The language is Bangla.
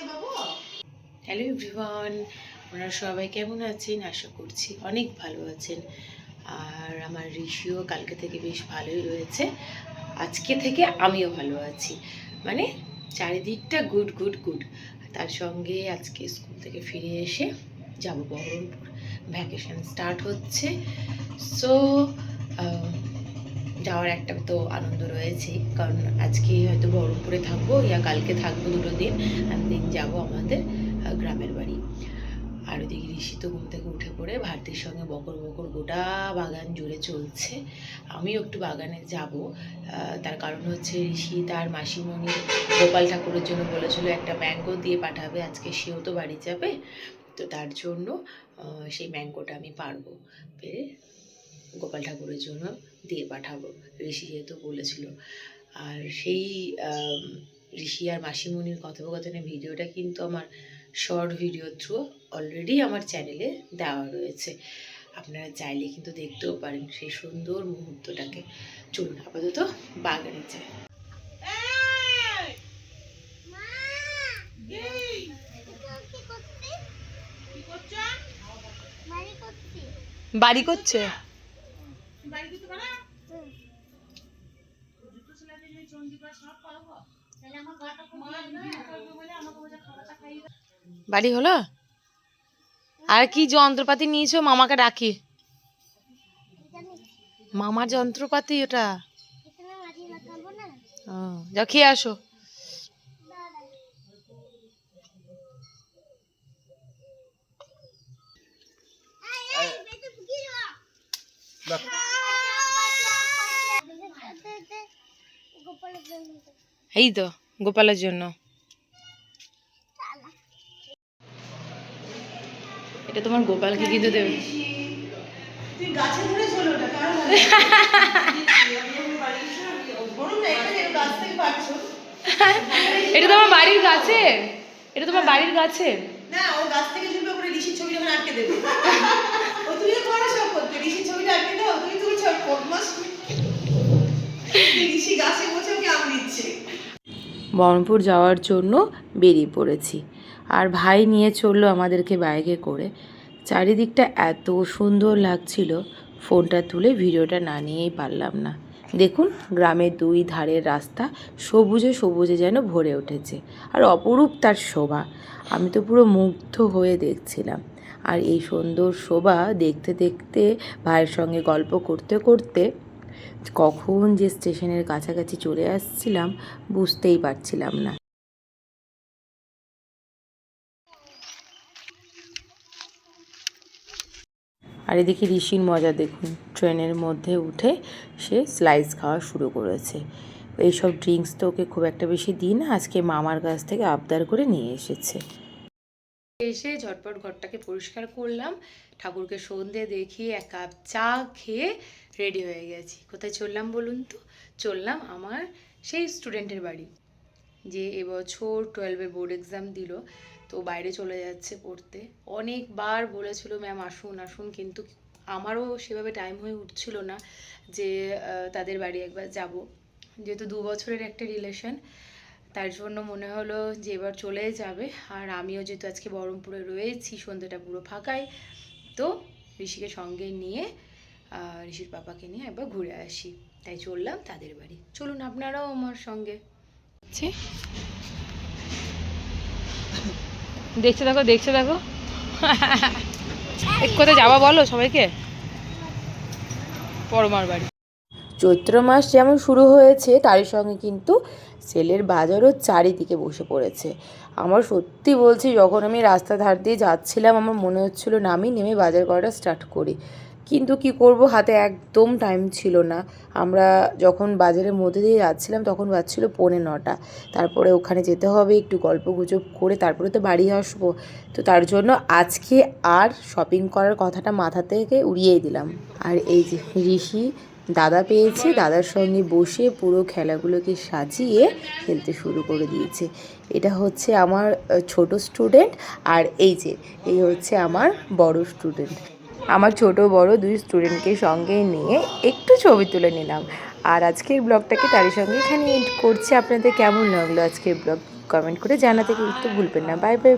হ্যালো এভরিওয়ান আপনারা সবাই কেমন আছেন? আশা করছি অনেক ভালো আছেন। আর আমার ঋষিও কালকে থেকে বেশ ভালোই রয়েছে। আজকে থেকে আমিও ভালো আছি। মানে চারিদিকটা গুড গুড গুড। তার সঙ্গে আজকে স্কুল থেকে ফিরে এসে যাব বহরমপুর। ভ্যাকেশন স্টার্ট হচ্ছে। সো যাওয়ার একটা তো আনন্দ রয়েছে। কারণ আজকে হয়তো বহরমপুরে থাকব, ইয়া কালকে থাকব দুটো দিন আর দিন যাব আমাদের গ্রামের বাড়ি। আর ওদিকে ঋষি তো ঘুম থেকে উঠে পড়ে, ভারতীর সঙ্গে বকর বকর গোটা বাগান জুড়ে চলছে। আমিও একটু বাগানে যাব তার কারণ হচ্ছে ঋষি তার মাসিমণি গোপাল ঠাকুরের জন্য বলেছিল একটা ম্যাঙ্গো দিয়ে পাঠাবে, আজকে সেও তো বাড়ি যাবে। তো তার জন্য সেই ম্যাঙ্গোটা আমি পারব। পেরে গোপাল ঠাকুরের জন্য দিয়ে পাঠাবো। ঋষি যেহেতু বলেছিল। আর সেই ঋষি আর মাসিমণির কথোপকথনের ভিডিওটা কিন্তু আমার শর্ট ভিডিও থ্রু অলরেডি আমার চ্যানেলে দেওয়া রয়েছে। আপনারা চাইলে কিন্তু দেখতেও পারেন সেই সুন্দর মুহূর্তটাকে। চলুন আপাতত বাগানে যাই। বাড়ি করছে? বাড়ি হলো? আর কি যন্ত্রপাতি নিয়েছো? মামাকে ডাকি। মামার যন্ত্রপাতি ওটা? ও, যাও খেয়ে আসো। এই তো গোপালের জন্য। এটা তোমার গোপালকে কিন্তু দেবে। তুই এটা তোমার বাড়ির গাছে? এটা তোমার বাড়ির গাছে? না ও গাছ থেকে ঝুলবে করে ঋষির ছবিটা ওখানে আটকে দেবে। ও তুমি তো করো সব করতে বহরমপুর যাওয়ার জন্য বেরিয়ে পড়েছি। আর ভাই নিয়ে চলল আমাদেরকে বাইকে করে। চারিদিকটা এত সুন্দর লাগছিল, ফোনটা তুলে ভিডিওটা না নিয়েই পারলাম না। দেখুন, গ্রামের দুই ধারের রাস্তা সবুজে সবুজে যেন ভরে উঠেছে, আর অপরূপ তার শোভা। আমি তো পুরো মুগ্ধ হয়ে দেখছিলাম। আর এই সুন্দর শোভা দেখতে দেখতে ভাইয়ের সঙ্গে গল্প করতে করতে কখন যে স্টেশনের কাছাকাছি চলে আসছিলাম, বুঝতেই পারছিলাম না। আর এদিকে ঋষির মজা দেখুন, ট্রেনের মধ্যে উঠে সে স্লাইস খাওয়া শুরু করেছে। এইসব ড্রিঙ্কস তো ওকে খুব একটা বেশি দিই না, আজকে মামার কাছ থেকে আবদার করে নিয়ে এসেছে। এসে ঝটপট ঘরটাকে পরিষ্কার করলাম। ঠাকুরকে সন্ধে দেখিয়ে এক কাপ চা খেয়ে রেডি হয়ে গেছি। কোথায় চললাম বলুন তো? চললাম আমার সেই স্টুডেন্টের বাড়ি, যে এবছর টুয়েলভের বোর্ড এক্সাম দিল, তো বাইরে চলে যাচ্ছে পড়তে। অনেকবার বলেছিল ম্যাম আসুন আসুন। কিন্তু আমারও সেভাবে টাইম হয়ে উঠছিল না যে তাদের বাড়ি একবার যাব। যেহেতু দু বছরের একটা রিলেশন তার জন্য মনে হলো যে এবার চলে যাবে। আর আমিও যেহেতু আজকে বহরমপুরে রয়েছি, সন্ধ্যেটা পুরো ফাঁকাই, তো ঋষিকে সঙ্গে নিয়ে ঋষির পাপাকে নিয়ে একবার ঘুরে আসি। তাই চললাম তাদের বাড়ি। চলুন আপনারাও আমার সঙ্গে। দেখছে দেখো দেখছে দেখো কোথায় যাবা বলো সবাইকে? পরমার বাড়ি। চৈত্র মাস যেমন শুরু হয়েছে, তারই সঙ্গে কিন্তু সেলের বাজারও চারিদিকে বসে পড়েছে। আমার সত্যি বলছি, যখন আমি রাস্তা ধার দিয়ে যাচ্ছিলাম, আমার মনে হচ্ছিল না, আমি নেমে বাজার করাটা স্টার্ট করি। কিন্তু কি করব, হাতে একদম টাইম ছিল না। আমরা যখন বাজারের মধ্যে দিয়ে যাচ্ছিলাম, তখন বাজছিল পৌনে নটা। তারপরে ওখানে যেতে হবে, একটু গল্প গুজব করে তারপরে তো বাড়ি আসব। তো তার জন্য আজকে আর শপিং করার কথাটা মাথা থেকে উড়িয়েই দিলাম। আর এই যে ঋষি দাদা পেয়েছে, দাদার সঙ্গে বসে পুরো খেলাগুলোকে সাজিয়ে খেলতে শুরু করে দিয়েছে। এটা হচ্ছে আমার ছোট স্টুডেন্ট আর এই যে, এই হচ্ছে আমার বড় স্টুডেন্ট আমার ছোট, বড় দুই স্টুডেন্টকে সঙ্গে নিয়ে একটু ছবি তুলে নিলাম। আর আজকের ব্লগটাকে তারই সঙ্গে এখানে এন্ড করছি। আপনাদের কেমন লাগল আজকের ব্লগ? কমেন্ট করে জানাতে কিন্তু ভুলবেন না। Bye bye